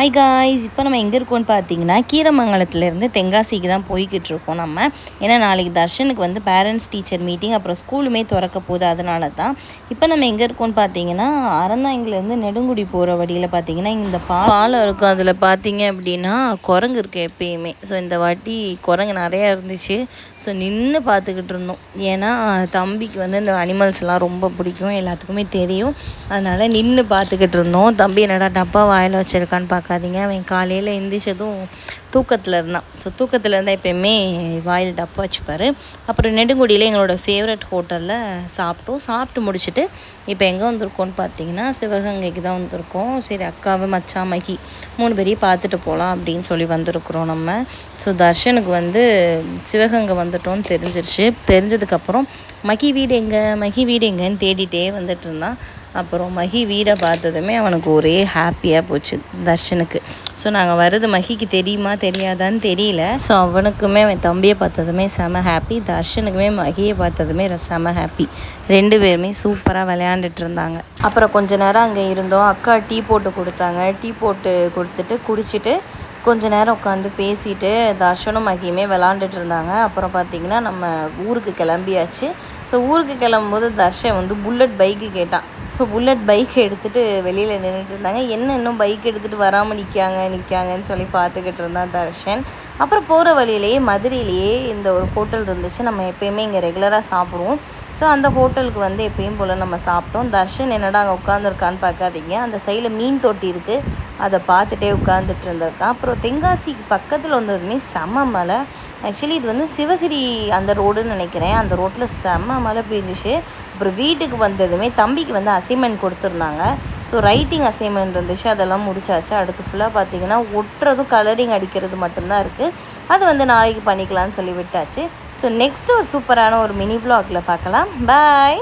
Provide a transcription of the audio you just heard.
Hi guys இப்போ நம்ம எங்கே இருக்கோம்னு பார்த்தீங்கன்னா கீரமங்கலத்துலேருந்து தென்காசிக்கு தான் போய்கிட்டு இருக்கோம் நம்ம. ஏன்னா நாளைக்கு தர்ஷனுக்கு வந்து பேரண்ட்ஸ் டீச்சர் மீட்டிங் அப்புறம் ஸ்கூலுமே திறக்க போகுது அதனால தான் இப்போ நம்ம எங்கே இருக்கோம்னு பார்த்தீங்கன்னா அறந்தாங்கிலேருந்து நெடுங்குடி போகிற வழியில் பார்த்தீங்கன்னா இந்த பா பாலம் இருக்கும் அதில் பார்த்தீங்க அப்படின்னா குரங்கு இருக்குது எப்பயுமே. ஸோ இந்த வாட்டி குரங்கு நிறையா இருந்துச்சு. ஸோ நின்று பார்த்துக்கிட்டு இருந்தோம். ஏன்னா தம்பிக்கு வந்து இந்த அனிமல்ஸ்லாம் ரொம்ப பிடிக்கும். எல்லாத்துக்குமே தெரியும். அதனால் நின்று பார்த்துக்கிட்டு இருந்தோம். தம்பி என்னடா டப்பா வாயில் வச்சுருக்கான்னு மறக்காதீங்க அவன் காலையில் எந்திரிச்சதும் தூக்கத்தில் இருந்தான். ஸோ தூக்கத்தில் இருந்தால் எப்பயுமே வாயில் டப்பா வச்சுப்பார். அப்புறம் நெடுங்குடியில் எங்களோட ஃபேவரட் ஹோட்டலில் சாப்பிட்டோம். சாப்பிட்டு முடிச்சுட்டு இப்போ எங்கே வந்திருக்கோம்னு பார்த்தீங்கன்னா சிவகங்கைக்கு தான் வந்திருக்கோம். சரி அக்காவை மச்சா மகி மூணு பேரையும் பார்த்துட்டு போகலாம் அப்படின்னு சொல்லி வந்திருக்குறோம் நம்ம. ஸோ தர்ஷனுக்கு வந்து சிவகங்கை வந்துட்டோம்னு தெரிஞ்சிருச்சு. தெரிஞ்சதுக்கப்புறம் மகி வீடு எங்கே? மகி வீடு எங்கேன்னு தேடிட்டே வந்துட்டு இருந்தான். அப்புறம் மகி வீடை பார்த்ததுமே அவனுக்கு ஒரே ஹாப்பியாக போச்சு தர்ஷனுக்கு. ஸோ நாங்கள் வர்றது மகிக்கு தெரியுமா? தெரியாதான்னு தெரியல. ஸோ அவனுக்குமே அவன் தம்பியை பார்த்ததுமே செம ஹாப்பி தர்ஷனுக்குமே மகியை பார்த்ததுமே செம ஹாப்பி ரெண்டு பேருமே சூப்பராக விளையாண்டுட்டு இருந்தாங்க. அப்புறம் கொஞ்ச நேரம் அங்கே இருந்தோம். அக்கா டீ போட்டு கொடுத்தாங்க. டீ போட்டு கொடுத்துட்டு குடிச்சிட்டு கொஞ்ச நேரம் உட்காந்து பேசிட்டு தர்ஷனும் மகியுமே விளாண்டுட்டு இருந்தாங்க. அப்புறம் பார்த்திங்கன்னா நம்ம ஊருக்கு கிளம்பியாச்சு. ஸோ ஊருக்கு கிளம்பும்போது தர்ஷன் வந்து புல்லட் பைக்கு கேட்டான். ஸோ புல்லட் பைக் எடுத்துகிட்டு வெளியில் நின்றுட்டு இருந்தாங்க. என்ன இன்னும் பைக் எடுத்துகிட்டு வராமல் நிற்காங்க நிற்காங்கன்னு சொல்லி பார்த்துக்கிட்டு இருந்தான் தர்ஷன். அப்புறம் போகிற வழியிலேயே மதுரையிலேயே இந்த ஒரு ஹோட்டல் இருந்துச்சு. நம்ம எப்போயுமே இங்கே ரெகுலராக சாப்பிடுவோம். ஸோ அந்த ஹோட்டலுக்கு வந்து எப்பயும் போல் நம்ம சாப்பிட்டோம். தர்ஷன் என்னடா அங்கே உட்காந்துருக்கான்னு பார்க்காதீங்க. அந்த சைடில் மீன் தொட்டி இருக்குது அதை பார்த்துட்டே உட்காந்துட்டு இருந்திருக்கான். அப்புறம் தென்காசிக்கு பக்கத்தில் வந்ததுமே செம்ம மலை ஆக்சுவலி இது வந்து சிவகிரி அந்த ரோடுன்னு நினைக்கிறேன். அந்த ரோட்டில் செம்ம மழை பெய்ஞ்சிச்சு அப்புறம் வீட்டுக்கு வந்ததுமே தம்பிக்கு வந்து அசைன்மெண்ட் கொடுத்துருந்தாங்க. ஸோ ரைட்டிங் அசைன்மெண்ட் இருந்துச்சு. அதெல்லாம் முடிச்சாச்சு. அடுத்து ஃபுல்லாக பார்த்தீங்கன்னா ஒட்டுறதும் கலரிங் அடிக்கிறது மட்டும்தான் இருக்குது அது வந்து நாளைக்கு பண்ணிக்கலாம்னு சொல்லி விட்டாச்சு. ஸோ நெக்ஸ்ட் ஒரு சூப்பரான ஒரு மினி ப்ளாகில் பார்க்கலாம் பாய்